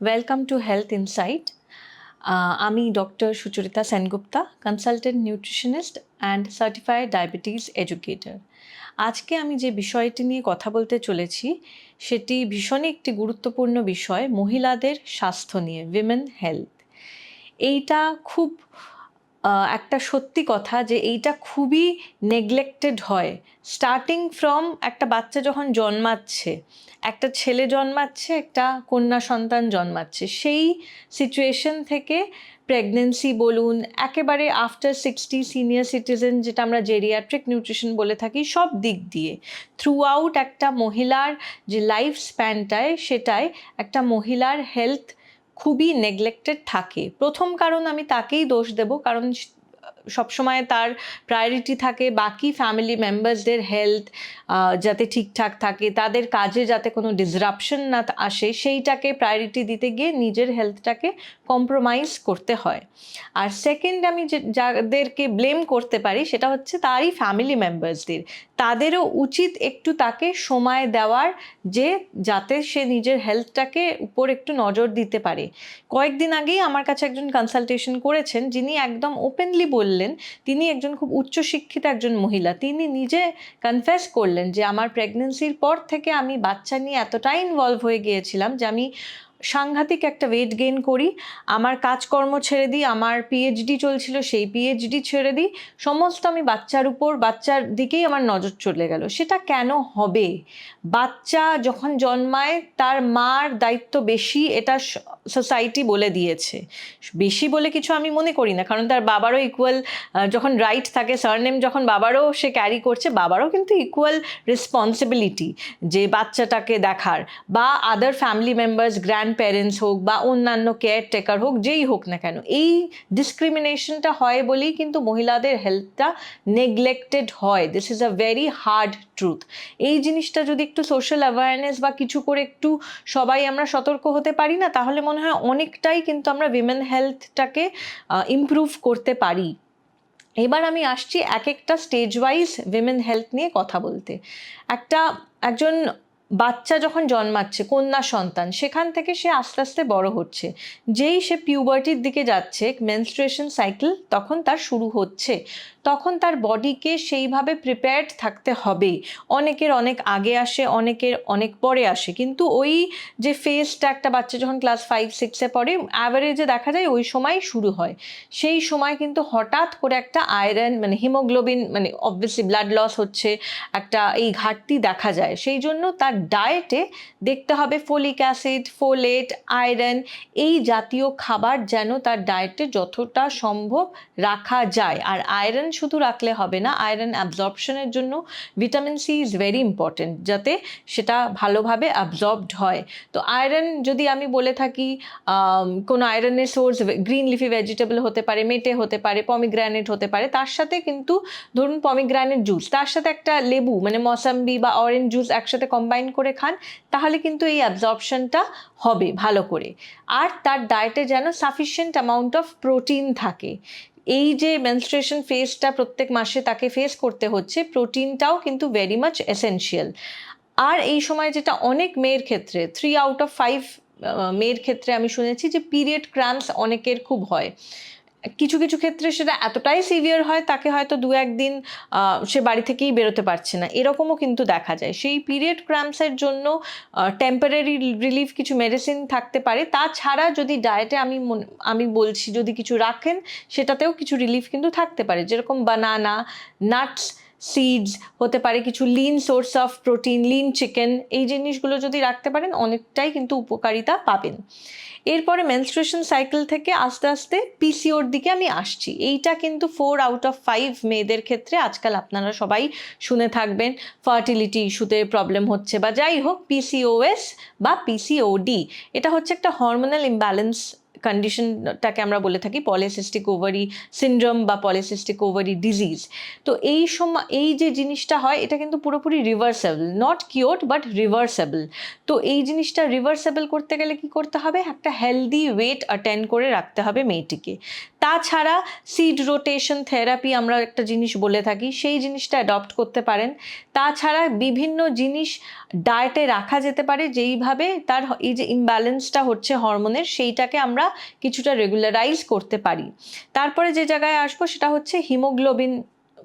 Welcome to health insight আমি doctor Sucharita Sengupta consultant nutritionist and certified diabetes educator আজকে আমি যে বিষয়টি নিয়ে কথা বলতে চলেছি, সেটি ভীষণই একটি গুরুত্বপূর্ণ বিষয়, মহিলাদের স্বাস্থ্য নিয়ে উইমেন হেলথ এইটা খুব একটা সত্যি কথা যে এইটা খুবই নেগলেক্টেড হয়। স্টার্টিং ফ্রম একটা বাচ্চা যখন জন্মাচ্ছে, একটা ছেলে জন্মাচ্ছে, একটা কন্যা সন্তান জন্মাচ্ছে, সেই সিচুয়েশন থেকে প্রেগনেন্সি বলুন, একেবারে আফটার সিক্সটি সিনিয়র সিটিজেন যেটা আমরা জেরিয়াট্রিক নিউট্রিশন বলে থাকি, সব দিক দিয়ে। থ্রু আউট একটা মহিলার যে লাইফ স্প্যানটায় সেটায় একটা মহিলার হেলথ খুবই নেগলেক্টেড থাকে। প্রথম কারণ আমি তাকেই দোষ দেব কারণ সবসময় তার প্রায়োরিটি থাকে, বাকি ফ্যামিলি মেম্বার্সদের হেলথ যাতে ঠিকঠাক থাকে, তাদের কাজে যাতে কোনো ডিসরাপশন না আসে, সেইটাকে প্রায়োরিটি দিতে গিয়ে নিজের হেলথটাকে কম্প্রোমাইজ করতে হয়। আর সেকেন্ড আমি যাদেরকে ব্লেম করতে পারি, সেটা হচ্ছে তারই ফ্যামিলি মেম্বার্সদের তাদেরও উচিত একটু তাকে সময় দেওয়ার যে, যাতে সে নিজের হেলথটাকে উপর একটু নজর দিতে পারে। কয়েকদিন আগেই আমার কাছে একজন কনসালটেশন করেছেন, যিনি একদম ওপেনলি বললেন তিনি একজন খুব উচ্চশিক্ষিত একজন মহিলা, তিনি নিজে কনফেস করলেন যে আমার প্রেগনেন্সির পর থেকে আমি বাচ্চা নিয়ে এতটাই ইনভলভ হয়ে গিয়েছিলাম যে আমি সাংঘাতিক একটা ওয়েট গেইন করি, আমার কাজকর্ম ছেড়ে দিই, আমার পিএইচডি চলছিল সেই পিএইচডি ছেড়ে দিই, সমস্ত আমি বাচ্চার উপর, বাচ্চার দিকেই আমার নজর চলে গেল। সেটা কেন হবে? বাচ্চা যখন জন্মায়, তার মার দায়িত্ব বেশি, এটা সোসাইটি বলে দিয়েছে। বেশি বলে কিছু আমি মনে করি না, কারণ তার বাবারও ইকুয়াল যখন রাইট থাকে সারনেম যখন বাবারও সে ক্যারি করছে, বাবারও কিন্তু ইকুয়াল রেসপন্সিবিলিটি যে বাচ্চাটাকে দেখার। বা other family members grandparents হোক বা অন্যান্য কেয়ারটেকার হোক, যেই হোক না কেন, এই ডিসক্রিমিনেশনটা হয় বলেই কিন্তু মহিলাদের হেলথটা নেগলেক্টেড হয়। This is a very hard truth এই জিনিসটা যদি একটু সোশ্যাল অ্যাওয়ারনেস বা কিছু করে একটু সবাই আমরা সতর্ক হতে পারি না, তাহলে মনে হয় অনেকটাই কিন্তু আমরা উইমেন হেলথটাকে ইমপ্রুভ করতে পারি। এবার আমি আসছি এক একটা স্টেজ ওয়াইজ উইমেন হেলথ নিয়ে কথা বলতে। একটা, একজন বাচ্চা যখন জন্মাচ্ছে, কন্যা সন্তান, সেখান থেকে সে আস্তে আস্তে বড় হচ্ছে। যেই সে পিউবার্টির দিকে যাচ্ছে মেনস্ট্রুয়েশন সাইকেল তখন তার শুরু হচ্ছে। তখন তার বডিকে সেইভাবে প্রিপেয়ার্ড থাকতে হবে। অনেকের অনেক আগে আসে, অনেকের অনেক পরে আসে। কিন্তু ওই যে ফেসটা একটা বাচ্চা যখন ক্লাস ফাইভ সিক্সে পড়ে অ্যাভারেজে দেখা যায় ওই সময় শুরু হয়। সেই সময় কিন্তু হঠাৎ করে একটা আয়রন মানে হিমোগ্লোবিন মানে অবভিয়াসলি ব্লাড লস হচ্ছে, একটা এই ঘাটতি দেখা যায়। সেই জন্য তার ডায়েটে দেখতে হবে ফোলিক অ্যাসিড ফোলেট আয়রন এই জাতীয় খাবার যেন তার ডায়েটে যতটা সম্ভব রাখা যায়। আর আয়রন শুধু রাখলে হবে না আয়রন অ্যাবজর্পশনের জন্য vitamin C is very important যাতে সেটা ভালোভাবে অ্যাবজর্বড হয়। তো আয়রন যদি আমি বলে থাকি কোনো আয়রনের সোর্স গ্রিন লিফি ভেজিটেবল হতে পারে, মেটে হতে পারে পমিগ্রানেট হতে পারে, তার সাথে কিন্তু ধরুন পমিগ্রানেট জুস তার সাথে একটা লেবু মানে মসাম্বি বা অরেঞ্জ জুস একসাথে কম্বাইন করে খান, তাহলে কিন্তু এই অ্যাবজর্পশনটা হবে ভালো করে। আর তার ডায়েটে যেন সাফিসিয়েন্ট অ্যামাউন্ট অফ প্রোটিন থাকে। এই যে মেনস্ট্রেশন ফেসটা প্রত্যেক মাসে তাকে ফেস করতে হচ্ছে, প্রোটিনটাও কিন্তু ভেরি মাচ এসেনশিয়াল আর এই সময় যেটা অনেক মেয়ের ক্ষেত্রে থ্রি আউট অফ ফাইভ মেয়ের ক্ষেত্রে আমি শুনেছি যে পিরিয়ড ক্রান্স অনেকের খুব হয়। কিছু কিছু ক্ষেত্রে সেটা এতটাই সিভিয়ার হয়, তাকে হয়তো দু একদিন সে বাড়ি থেকেই বেরোতে পারছে না। এরকমও কিন্তু দেখা যায়। সেই পিরিয়ড ক্রাম্পসের জন্য টেম্পারারি রিলিফ কিছু মেডিসিন থাকতে পারে। তাছাড়া যদি ডায়েটে আমি আমি বলছি যদি কিছু রাখেন, সেটাতেও কিছু রিলিফ কিন্তু থাকতে পারে। যেরকম বানানা নাটস সিডস হতে পারে কিছু lean source of protein lean chicken এই জিনিসগুলো যদি রাখতে পারেন, অনেকটাই কিন্তু উপকারিতা পাবেন। এরপরে মেনস্ট্রুয়েশন সাইকেল থেকে আস্তে আস্তে পিসিওর দিকে আমি আসছি। এইটা কিন্তু ফোর আউট অফ ফাইভ মেয়েদের ক্ষেত্রে আজকাল আপনারা সবাই শুনে থাকবেন। ফার্টিলিটি ইস্যুতে প্রবলেম হচ্ছে বা যাই হোক পিসিওএস বা পিসিওডি এটা হচ্ছে একটা হরমোনাল ইমব্যালেন্স কন্ডিশনটাকে আমরা বলে থাকি পলিসিস্টিক ওভারি সিন্ড্রোম বা পলিসিস্টিক ওভারি ডিজিজ তো এই সময়, এই যে জিনিসটা হয়, এটা কিন্তু পুরোপুরি reversible not cure but reversible তো এই জিনিসটা রিভার্সেবল করতে গেলে কি করতে হবে? একটা হেলদি ওয়েট অ্যাটেন্ড করে রাখতে হবে মেয়েটিকে। তাছাড়া সিড রোটেশন থেরাপি আমরা একটা জিনিস বলে থাকি, সেই জিনিসটা অ্যাডপ্ট করতে পারেন। তাছাড়া বিভিন্ন জিনিস ডায়েটে রাখা যেতে পারে, যেইভাবে তার এই যে ইমব্যালেন্সটা হচ্ছে হরমোনের সেইটাকে আমরা কিছুটা রেগুলারাইজ করতে পারি। তারপরে যে জায়গায় আসব সেটা হচ্ছে হিমোগ্লোবিন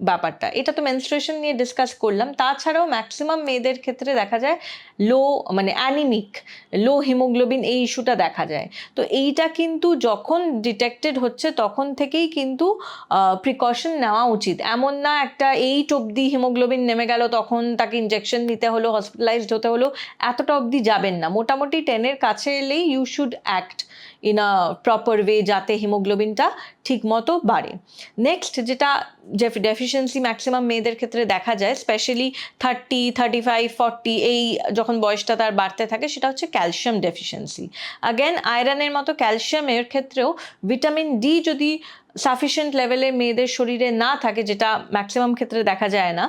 ব্যাপারটা। এটা তো মেনস্ট্রুয়েশন নিয়ে ডিসকাস করলাম। তাছাড়াও ম্যাক্সিমাম মেয়েদের ক্ষেত্রে দেখা যায় লো মানে অ্যানিমিক লো হিমোগ্লোবিন এই ইস্যুটা দেখা যায়। তো এইটা কিন্তু যখন ডিটেক্টেড হচ্ছে তখন থেকেই কিন্তু প্রিকশন নেওয়া উচিত। এমন না একটা এইট অবধি হিমোগ্লোবিন নেমে গেল তখন তাকে ইঞ্জেকশন নিতে হলো হসপিটালাইজড হতে হলো, এতটা অবধি যাবেন না। মোটামুটি টেনের কাছে এলেই you should act in a proper way যাতে হিমোগ্লোবিনটা ঠিক মতো বাড়ে। নেক্সট যেটা ডেফিসিয়েন্সি ম্যাক্সিমাম মেয়েদের ক্ষেত্রে দেখা যায় specially thirty thirty five forty এই যখন বয়সটা তার বাড়তে থাকে, সেটা হচ্ছে ক্যালসিয়াম ডেফিসিয়েন্সি আগেন আয়রনের মতো ক্যালসিয়ামের ক্ষেত্রেও ভিটামিন ডি যদি সাফিসিয়েন্ট লেভেলে মেয়েদের শরীরে না থাকে, যেটা ম্যাক্সিমাম ক্ষেত্রে দেখা যায় না,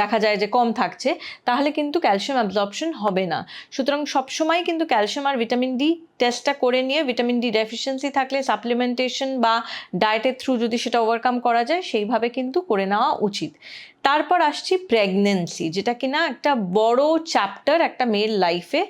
দেখা যায় যে কম থাকছে, তাহলে কিন্তু ক্যালসিয়াম অ্যাবজর্পশন হবে না। সুতরাং সবসময় কিন্তু ক্যালসিয়াম আর ভিটামিন ডি টেস্টটা করে নিয়ে ভিটামিন ডি ডেফিসিয়েন্সি থাকলে সাপ্লিমেন্টেশন বা ডায়েটের থ্রু যদি সেটা ওভারকাম করা যায়, সেইভাবে কিন্তু করে নেওয়া উচিত। তারপর আসছি প্রেগনেন্সি যেটা কিনা একটা বড় চ্যাপ্টার একটা মেয়ের লাইফে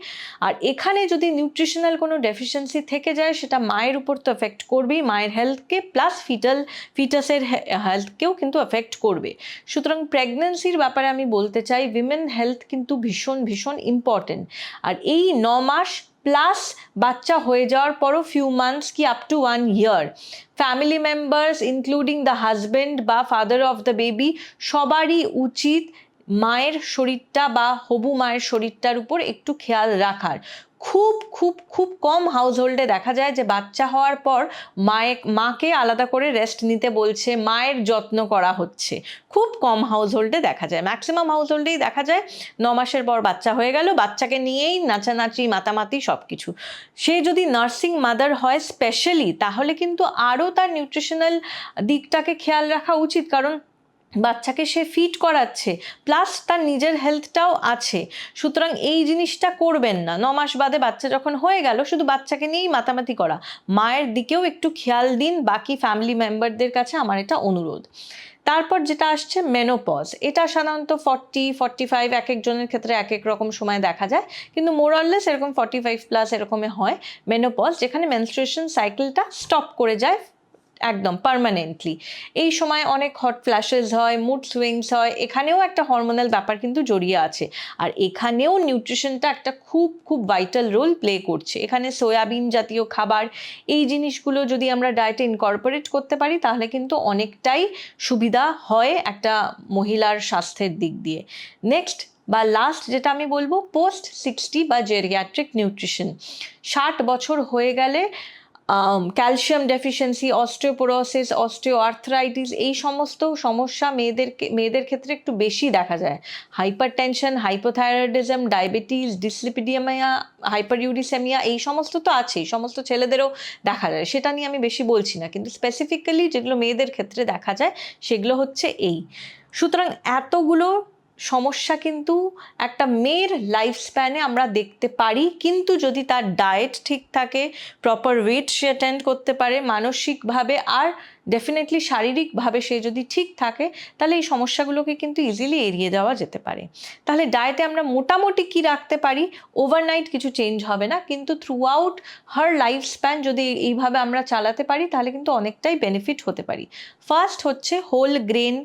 আর এখানে যদি নিউট্রিশনাল কোনো ডেফিসিয়েন্সি থেকে যায়, সেটা মায়ের উপর তো এফেক্ট করবেই, মায়ের হেলথকে প্লাস ফিটাল ফিটাসের হেলথকেও কিন্তু এফেক্ট করবে। সুতরাং প্রেগনেন্সির ব্যাপারে আমি বলতে চাই উইমেন হেলথ কিন্তু ভীষণ ভীষণ ইম্পর্টেন্ট আর এই ন মাস প্লাস বাচ্চা হয়ে যাওয়ার পরও ফিউ মান্থস কি up to one year family members including the husband বা ফাদার অফ দ্য বেবি সবারই উচিত মায়ের শরীরটা বা হবু মায়ের শরীরটার উপর একটু খেয়াল রাখার। খুব খুব খুব কম হাউস হোল্ডে দেখা যায় যে বাচ্চা হওয়ার পর মায়ে, মাকে আলাদা করে রেস্ট নিতে বলছে, মায়ের যত্ন করা হচ্ছে। খুব কম হাউস হোল্ডে দেখা যায়। ম্যাক্সিমাম হাউস হোল্ডেই দেখা যায় ন মাসের পর বাচ্চা হয়ে গেল, বাচ্চাকে নিয়েই নাচানাচি, মাতামাতি সব কিছু সে যদি নার্সিং মাদার হয় স্পেশালি তাহলে কিন্তু আরও তার নিউট্রিশনাল দিকটাকে খেয়াল রাখা উচিত। কারণ বাচ্চাকে সে ফিট করাচ্ছে প্লাস তার নিজের হেলথটাও আছে। সুতরাং এই জিনিসটা করবেন না। ন মাস বাদে বাচ্চা যখন হয়ে গেল, শুধু বাচ্চাকে নিয়েই মাতামাতি করা। মায়ের দিকেও একটু খেয়াল দিন, বাকি ফ্যামিলি মেম্বারদের কাছে আমার এটা অনুরোধ। তারপর যেটা আসছে মেনোপজ এটা সাধারণত ফর্টি ফর্টি ফাইভ এক একজনের ক্ষেত্রে এক এক রকম সময় দেখা যায়। কিন্তু মোরাললেস এরকম ফর্টি ফাইভ প্লাস এরকমই হয় মেনোপজ যেখানে মেনস্ট্রুয়েশন সাইকেলটা স্টপ করে যায়। একদম পার্মানেন্টলি এই সময় অনেক হট ফ্ল্যাশেস হয় মুড সুইংস হয়, এখানেও একটা হরমোনাল ব্যাপার কিন্তু জড়িয়ে আছে। আর এখানেও নিউট্রিশনটা একটা খুব খুব ভাইটাল রোল প্লে করছে। এখানে সয়াবিন জাতীয় খাবার, এই জিনিসগুলো যদি আমরা ডায়েটে ইনকর্পোরেট করতে পারি, তাহলে কিন্তু অনেকটাই সুবিধা হয় একটা মহিলার স্বাস্থ্যের দিক দিয়ে। নেক্সট বা লাস্ট যেটা আমি বলব পোস্ট সিক্সটি বা জেরিয়াট্রিক নিউট্রিশন ষাট বছর হয়ে গেলে calcium deficiency osteoporosis osteoarthritis এই সমস্ত সমস্যা মেয়েদেরকে মেয়েদের ক্ষেত্রে একটু বেশি দেখা যায়। Hypertension hypothyroidism diabetes dyslipidaemia hyperuricaemia এই সমস্ত তো আছেই, সমস্ত ছেলেদেরও দেখা যায়। সেটা নিয়ে আমি বেশি বলছি না, কিন্তু স্পেসিফিক্যালি যেগুলো মেয়েদের ক্ষেত্রে দেখা যায়, সেগুলো হচ্ছে এই। সুতরাং এতগুলো সমস্যা কিন্তু একটা মেয়ের লাইফ স্প্যানে আমরা দেখতে পারি, কিন্তু যদি তার ডায়েট ঠিক থাকে প্রপার ওয়েট সে অ্যাটেন্ড করতে পারে, মানসিকভাবে আর ডেফিনেটলি শারীরিকভাবে সে যদি ঠিক থাকে, তাহলে এই সমস্যাগুলোকে কিন্তু ইজিলি এড়িয়ে যাওয়া যেতে পারে। তাহলে ডায়েটে আমরা মোটামুটি কি রাখতে পারি? ওভারনাইট কিছু চেঞ্জ হবে না, কিন্তু throughout her life span যদি এইভাবে আমরা চালাতে পারি, তাহলে কিন্তু অনেকটাই বেনিফিট হতে পারি। ফার্স্ট হচ্ছে হোল গ্রেন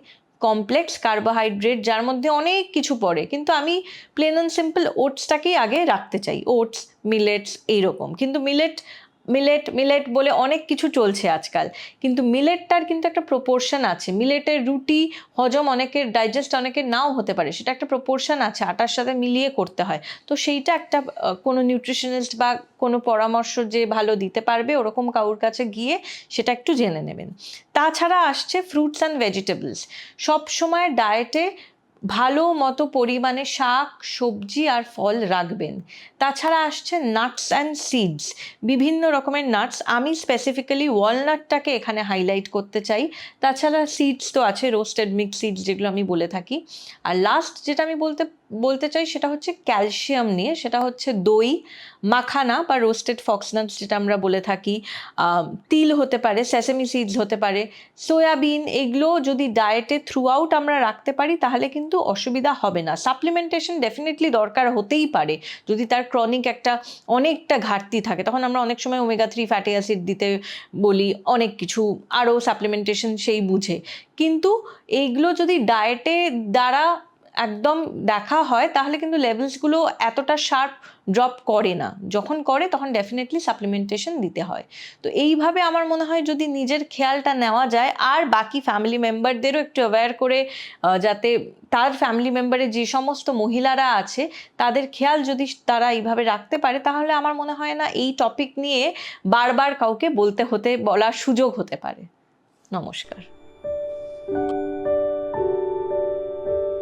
কমপ্লেক্স কার্বোহাইড্রেট যার মধ্যে অনেক কিছু পড়ে। কিন্তু আমি প্লেন অ্যান্ড সিম্পল ওটসটাকেই আগে রাখতে চাই। ওটস মিলেটস এইরকম। কিন্তু মিলেট মিলেট মিলেট বলে অনেক কিছু চলছে আজকাল। কিন্তু মিলেটটার কিন্তু একটা প্রপোর্শন আছে। মিলেটের রুটি, হজম অনেকের ডাইজেস্ট অনেকের নাও হতে পারে। সেটা একটা প্রপোর্শন আছে, আটার সাথে মিলিয়ে করতে হয়। তো সেইটা একটা কোনো নিউট্রিশনিস্ট বা কোনো পরামর্শ যে ভালো দিতে পারবে, ওরকম কাউর কাছে গিয়ে সেটা একটু জেনে নেবেন। তাছাড়া আসছে ফ্রুটস অ্যান্ড ভেজিটেবলস সব সময় ডায়েটে ভালো মতো পরিমাণে শাক, সবজি আর ফল রাখবেন। তাছাড়া আসছে নাটস অ্যান্ড সিডস বিভিন্ন রকমের নাটস আমি স্পেসিফিক্যালি ওয়ালনাটটাকে এখানে হাইলাইট করতে চাই। তাছাড়া সিডস তো আছে রোস্টেড মিক্স সিডস যেগুলো আমি বলে থাকি। আর লাস্ট যেটা আমি বলতে বলতে চাই সেটা হচ্ছে ক্যালসিয়াম নিয়ে। সেটা হচ্ছে দই, মাখানা বা রোস্টেড ফক্সনাটস যেটা আমরা বলে থাকি। তিল হতে পারে সেসেমি সিডস হতে পারে। সয়াবিন এগুলো যদি ডায়েটে থ্রু আউট আমরা রাখতে পারি, তাহলে কিন্তু অসুবিধা হবে না। সাপ্লিমেন্টেশন ডেফিনেটলি দরকার হতেই পারে। যদি তার ক্রনিক একটা অনেকটা ঘাটতি থাকে, তখন আমরা অনেক সময় ওমেগা থ্রি ফ্যাটি অ্যাসিড দিতে বলি, অনেক কিছু, আরও সাপ্লিমেন্টেশন সেই বুঝে। কিন্তু এইগুলো যদি ডায়েটে দ্বারা একদম দেখা হয়, তাহলে কিন্তু লেভেলসগুলো এতটা শার্প ড্রপ করে না। যখন করে, তখন ডেফিনেটলি সাপ্লিমেন্টেশন দিতে হয়। তো এইভাবে আমার মনে হয় যদি নিজের খেয়ালটা নেওয়া যায়, আর বাকি ফ্যামিলি মেম্বারদেরও একটু অ্যাওয়্যার করে যাতে তার ফ্যামিলি মেম্বারে যে সমস্ত মহিলারা আছে, তাদের খেয়াল যদি তারা এইভাবে রাখতে পারে, তাহলে আমার মনে হয় না এই টপিক নিয়ে বারবার কাউকে বলতে হতে, বলার সুযোগ হতে পারে। নমস্কার।